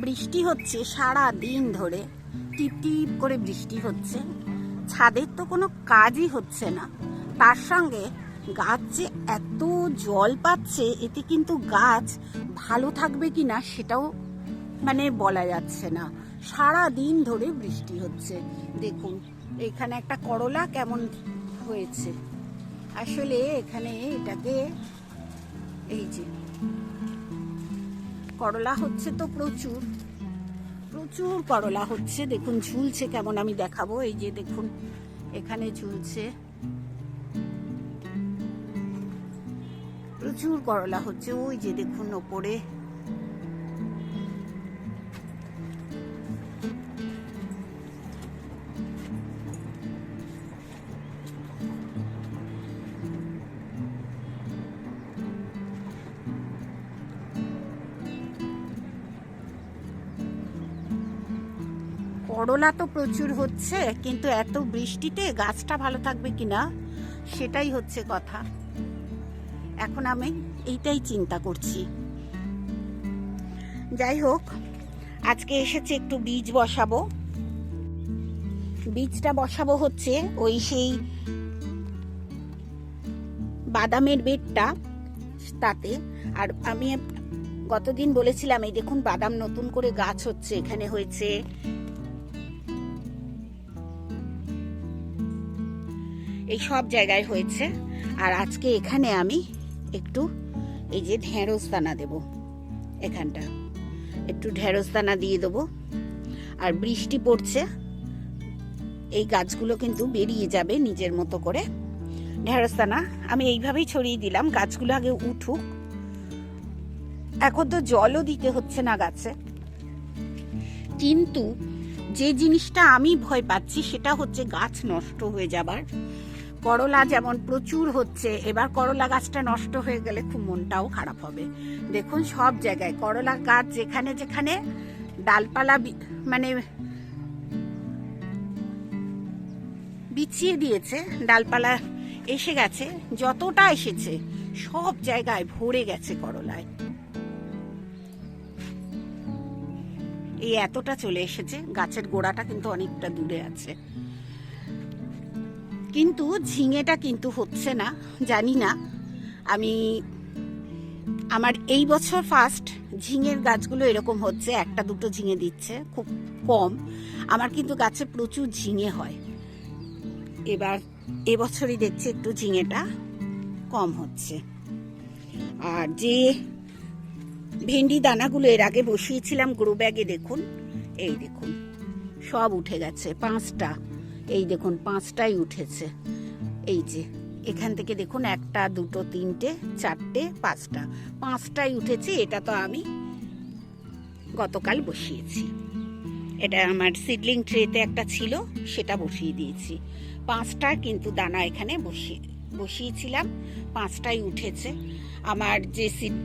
বৃষ্টি হচ্ছে সারা দিন ধরে। টিপ টিপ করে বৃষ্টি হচ্ছে। ছাদের তো কোনো কাজই হচ্ছে না। তার সঙ্গে গাছ যে এত জল পাচ্ছে, এতে কিন্তু গাছ ভালো থাকবে কি না সেটাও মানে বলা যাচ্ছে না। সারা দিন ধরে বৃষ্টি হচ্ছে। দেখুন, এখানে একটা করলা কেমন হয়েছে। আসলে এখানে এটাকে এই যে করলা হচ্ছে তো প্রচুর। প্রচুর করলা হচ্ছে। দেখুন, ঝুলছে কেমন আমি দেখাবো। এই যে দেখুন, এখানে ঝুলছে। প্রচুর করলা হচ্ছে। ওই যে দেখুন, ওপরে করলা তো প্রচুর হচ্ছে, কিন্তু এত বৃষ্টিতে গাছটা ভালো থাকবে কিনা, সেটাই হচ্ছে কথা। এখন আমি এইটাই চিন্তা করছি। যাই হোক, আজকে এসেছে একটু বীজ বসাবো। বীজটা বসাবো হচ্ছে ওই সেই বাদামের বেডটা তাতে। আর আমি গতদিন বলেছিলাম, এই দেখুন বাদাম নতুন করে গাছ হচ্ছে, এখানে হয়েছে এই সব জায়গায় হয়েছে। আর আজকে এখানে আমি একটু এই যে ঢেঁড়স দানা দেবো এখানটা। একটু ঢেঁড়স দানা দিয়ে দেবো। আর বৃষ্টি পড়ছে, এই গাছগুলো কিন্তু বেরিয়ে যাবে নিজের মতো করে। ঢেঁড়স দানা আমি এইভাবেই ছড়িয়ে দিলাম, গাছগুলো আগে উঠুক। এখন তো জলও দিতে হচ্ছে না গাছে। কিন্তু যে জিনিসটা আমি ভয় পাচ্ছি সেটা হচ্ছে গাছ নষ্ট হয়ে যাবার। করলা যেমন প্রচুর হচ্ছে, এবার করলা গাছটা নষ্ট হয়ে গেলে খুব মনটাও খারাপ হবে। দেখুন সব জায়গায় করলা গাছ যেখানে যেখানে ডালপালা মানে বিছিয়ে দিয়েছে, ডালপালা এসে গেছে, যতটা এসেছে সব জায়গায় ভরে গেছে করলায়। এই এতটা চলে এসেছে, গাছের গোড়াটা কিন্তু অনেকটা দূরে আছে। কিন্তু ঝিঙেটা কিন্তু হচ্ছে না, জানি না। আমি, আমার এই বছর ফার্স্ট ঝিঙের গাছগুলো এরকম হচ্ছে, একটা দুটো ঝিঙে দিচ্ছে, খুব কম। আমার কিন্তু গাছে প্রচুর ঝিঙে হয়। এবার, এবছরই দেখছি একটু ঝিঙেটা কম হচ্ছে। আর যে ভেন্ডি দানাগুলো এর আগে বসিয়েছিলাম গ্রো ব্যাগে দেখুন, এই দেখুন, সব উঠে গেছে, পাঁচটা। এই দেখুন পাঁচটাই উঠেছে। এই যে, এখান থেকে দেখুন, একটা, দুটো, তিনটে, চারটে, পাঁচটা। পাঁচটাই উঠেছে, এটা তো আমি গতকাল বসিয়েছি। এটা আমার সিডলিং ট্রেতে একটা ছিল, সেটা বসিয়ে দিয়েছি। পাঁচটা কিন্তু দানা এখানে বসিয়ে, বসিয়েছিলাম পাঁচটাই উঠেছে। আমার যে সিড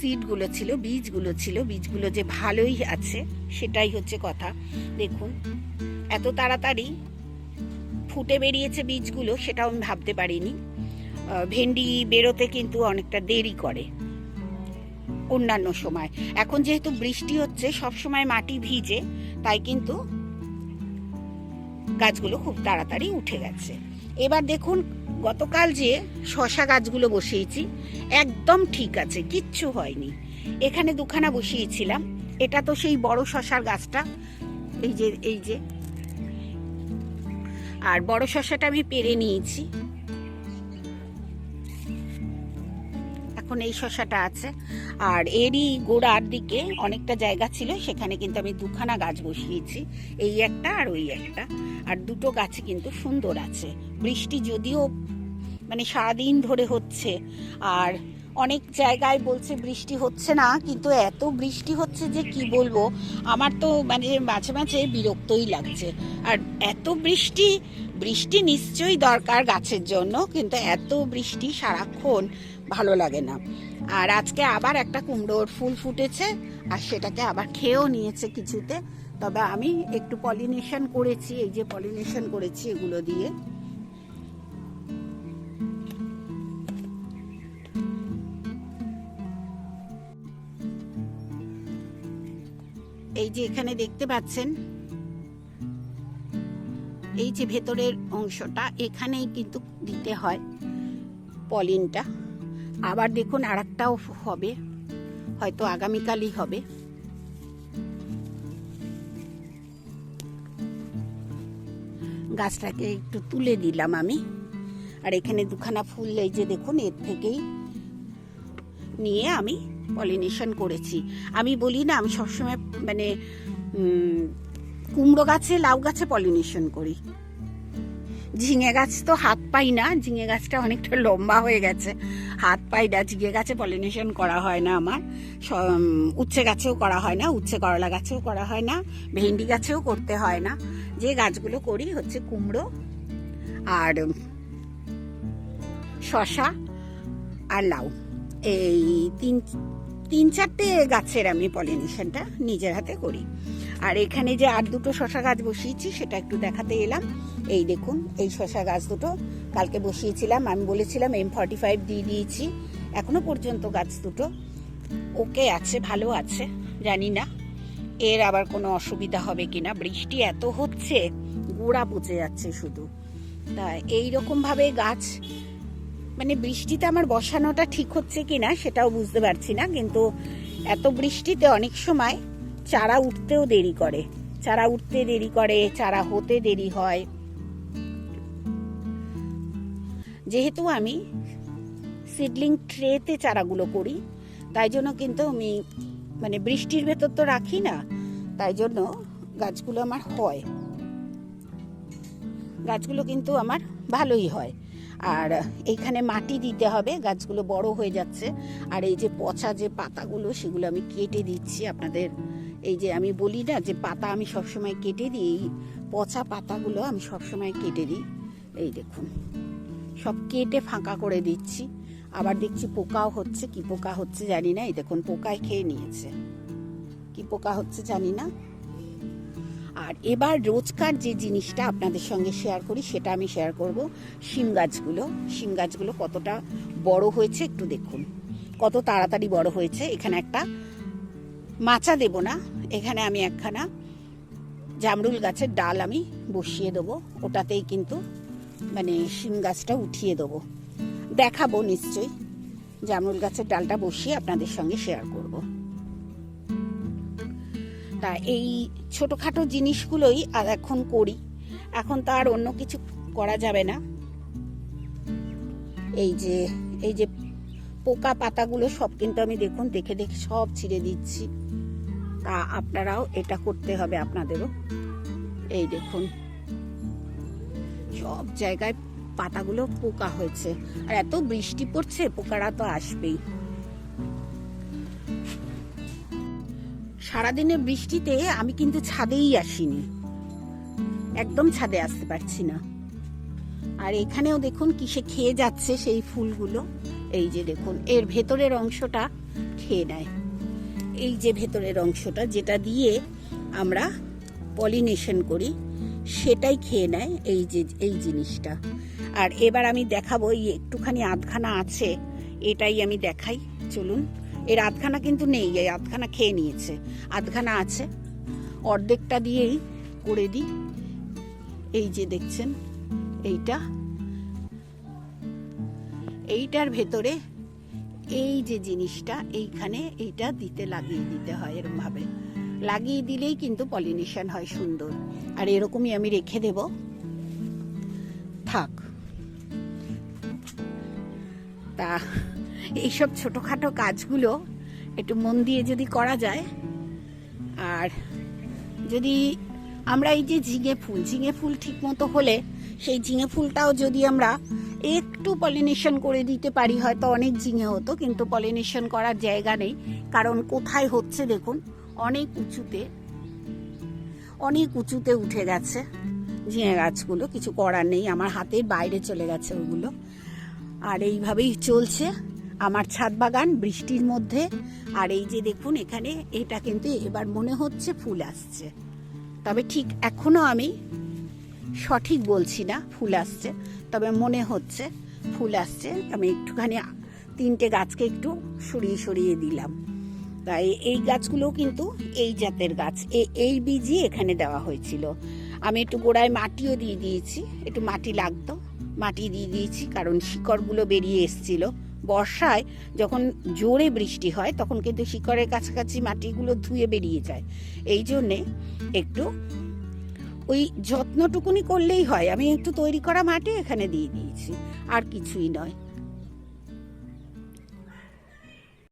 সিডগুলো ছিল, বীজগুলো ছিল, বীজগুলো যে ভালোই আছে, সেটাই হচ্ছে কথা। দেখুন, এত তাড়াতাড়ি ফুটে বেরিয়েছে বীজগুলো, সেটাও আমি ভাবতে পারিনি। ভেন্ডি বেরোতে কিন্তু অনেকটা দেরি করে অন্যান্য সময়। এখন যেহেতু বৃষ্টি হচ্ছে সব সময় মাটি ভিজে, তাই কিন্তু গাছগুলো খুব তাড়াতাড়ি উঠে গেছে। এবার দেখুন, গতকাল যে শশা গাছগুলো বসিয়েছি, একদম ঠিক আছে, কিচ্ছু হয়নি। এখানে দুখানা বসিয়েছিলাম। এটা তো সেই বড় শশার গাছটা। এই যে এই যে। আর বড় শশাটা আমি পেরে নিয়েছি। এখন এই শশাটা আছে। আর এরই গোড়ার দিকে অনেকটা জায়গা ছিল, সেখানে কিন্তু আমি দুখানা গাছ বসিয়েছি, এই একটা আর ওই একটা। আর দুটো গাছে কিন্তু সুন্দর আছে। বৃষ্টি যদিও মানে সারাদিন ধরে হচ্ছে, আর অনেক জায়গায় বলছে বৃষ্টি হচ্ছে না, কিন্তু এত বৃষ্টি হচ্ছে যে কি বলব, আমার তো মানে মাঝে মাঝে বিরক্তই লাগছে। আর এত বৃষ্টি বৃষ্টি নিশ্চয়ই দরকার গাছের জন্য, কিন্তু এত বৃষ্টি সারাক্ষণ ভালো লাগে না। আর আজকে আবার একটা কুমড়োর ফুল ফুটেছে, আর সেটাকে আবার খেয়েও নিয়েছে কিছুতে। তবে আমি একটু পলিনেশন করেছি, এই যে পলিনেশন করেছি এগুলো দিয়ে। এই যে এখানে দেখতে পাচ্ছেন, এই যে ভেতরের অংশটা, এখানেই কিন্তু দিতে হয় পলিনটা। আবার দেখুন আর একটাও হবে, হয়তো আগামীকালই হবে। গাছটাকে একটু তুলে দিলাম আমি। আর এখানে দুখানা ফুল, এই যে দেখুন, এর থেকেই নিয়ে আমি পলিনেশন করেছি। আমি বলি না, আমি সবসময় মানে কুমড়ো গাছে, লাউ গাছে পলিনেশন করি। ঝিঙে গাছ তো হাত পাই না, ঝিঙে গাছটা অনেকটা লম্বা হয়ে গেছে। হাত পাই না, ঝিঙে গাছে পলিনেশন করা হয় না আমার। উচ্ছে গাছেও করা হয় না, উচ্ছে করলা গাছেও করা হয় না, ভেন্ডি গাছেও করতে হয় না। যে গাছগুলো করি হচ্ছে কুমড়ো আর শশা আর লাউ। এই তিন তিন চারটে গাছের আমি পলিনেশনটা নিজের হাতে করি। আর এখানে যে আর দুটো শশা গাছ বসিয়েছি, সেটা একটু দেখাতে এলাম। এই দেখুন, এই শশা গাছ দুটো। কালকে বসিয়েছিলাম, আমি বলেছিলাম এম ফর্টি ফাইভ দিয়ে দিয়েছি। এখনও পর্যন্ত গাছ দুটো। ওকে আছে, ভালো আছে, জানি না। এর আবার কোনো অসুবিধা হবে কিনা। বৃষ্টি এত হচ্ছে, গোড়া পচে যাচ্ছে শুধু। তা এইরকম ভাবে গাছ মানে বৃষ্টিতে আমার বসানোটা ঠিক হচ্ছে কিনা সেটাও বুঝতে পারছি না, কিন্তু এত বৃষ্টিতে অনেক সময় চারা উঠতেও দেরি করে। চারা উঠতে দেরি করে, চারা হতে দেরি হয়। যেহেতু আমি সিডলিং ট্রেতে চারাগুলো করি, তাই জন্য কিন্তু আমি মানে বৃষ্টির ভেতর তো রাখি না, তাই জন্য গাছগুলো আমার হয়। গাছগুলো কিন্তু আমার ভালোই হয়। আর এইখানে মাটি দিতে হবে, গাছগুলো বড় হয়ে যাচ্ছে। আর এই যে পচা যে পাতাগুলো, সেগুলো আমি কেটে দিচ্ছি আপনাদের। এই যে আমি বলি না যে পাতা আমি সবসময় কেটে দিই এই পচা পাতাগুলো আমি সবসময় কেটে দিই। এই দেখুন। সব কেটে ফাঁকা করে দিচ্ছি। আবার দেখছি পোকাও হচ্ছে। কি পোকা হচ্ছে জানি না। এই দেখুন পোকায় খেয়ে নিয়েছে। কি পোকা হচ্ছে জানি না। আর এবার রোজকার যে জিনিসটা আপনাদের সঙ্গে শেয়ার করি, সেটা আমি শেয়ার করব শিম গাছগুলো। শিম গাছগুলো কতটা বড় হয়েছে একটু দেখুন। কত তাড়াতাড়ি বড় হয়েছে। এখানে একটা মাচা দেব না। এখানে আমি একখানা জামরুল গাছের ডাল আমি বসিয়ে দেবো। ওটাতেই কিন্তু মানে শিম গাছটা উঠিয়ে দেবো। দেখাবো নিশ্চয়ই জামরুল গাছের ডালটা বসিয়ে আপনাদের সঙ্গে শেয়ার করব। তা এই ছোটোখাটো জিনিসগুলোই আর এখন করি। এখন তো আর অন্য কিছু করা যাবে না। এই যে এই যে পোকা পাতাগুলো সব কিন্তু আমি দেখুন, দেখে দেখে সব ছিঁড়ে দিচ্ছি। তা আপনারাও এটা করতে হবে আপনাদেরও। এই দেখুন সব জায়গায় পাতাগুলো পোকা হয়েছে। আর এত বৃষ্টি পড়ছে, পোকারা তো আসবেই। সারাদিনে বৃষ্টিতে আমি কিন্তু ছাদেই আসিনি। একদম ছাদে আসতে পারছি না। আর এখানেও দেখুন কিসে খেয়ে যাচ্ছে সেই ফুলগুলো। এই যে দেখুন, এর ভেতরের অংশটা খেয়ে নেয়। এই যে ভেতরের অংশটা, যেটা দিয়ে আমরা পলিনেশন করি সেটাই খেয়ে নেয় এই যে, এই জিনিসটা। আর এবার আমি দেখাবো, এই একটুখানি আধখানা আছে, এটাই আমি দেখাই, চলুন। এর আধখানা কিন্তু নেই, এই আধখানা খেয়ে নিয়েছে। আধখানা আছে, অর্ধেকটা দিয়েই করে দিই। এই যে দেখছেন, এইটা। এইটার ভেতরে এই যে জিনিসটা, এইখানে এইটা দিতে লাগিয়ে দিতে হয় এরকম ভাবে লাগিয়ে দিলেই কিন্তু পলিনেশন হয় সুন্দর। আর এরকমই আমি রেখে দেব। থাক। তা, এইসব ছোটোখাটো কাজগুলো একটু মন দিয়ে যদি করা যায়, আর যদি আমরা এই যে ঝিঙে ফুল ঝিঙে ফুল ঠিক মতো হলে সেই ঝিঙে ফুলটাও যদি আমরা একটু পলিনেশন করে দিতে পারি, হয়তো অনেক ঝিঙে হতো, কিন্তু পলিনেশন করার জায়গা নেই। কারণ কোথায় হচ্ছে দেখুন অনেক উঁচুতে অনেক উঁচুতে উঠে গেছে। ঝিঙে গাছগুলো, কিছু করার নেই, আমার হাতের বাইরে চলে গেছে ওগুলো। আর এইভাবেই চলছে আমার ছাদ বাগান বৃষ্টির মধ্যে। আর এই যে দেখুন, এখানে এটা কিন্তু এবার মনে হচ্ছে ফুল আসছে। তবে ঠিক এখনও আমি সঠিক বলছি না, ফুল আসছে। তবে মনে হচ্ছে ফুল আসছে। আমি একটুখানি তিনটে গাছকে একটু সরিয়ে সরিয়ে দিলাম। তাই এই গাছগুলোও কিন্তু এই জাতের গাছ। এই বীজই এখানে দেওয়া হয়েছিল। আমি একটু গোড়ায় মাটিও দিয়ে দিয়েছি। একটু মাটি লাগতো, মাটি দিয়ে দিয়েছি কারণ শিকড়গুলো বেরিয়ে এসছিল। বর্ষায় যখন জোরে বৃষ্টি হয়, তখন কিন্তু শিকড়ের কাছাকাছি মাটিগুলো ধুয়ে বেরিয়ে যায়। এই জন্যে একটু ওই যত্নটুকুনি করলেই হয়। আমি একটু তৈরি করা মাটি এখানে দিয়ে দিয়েছি। আর কিছুই নয়।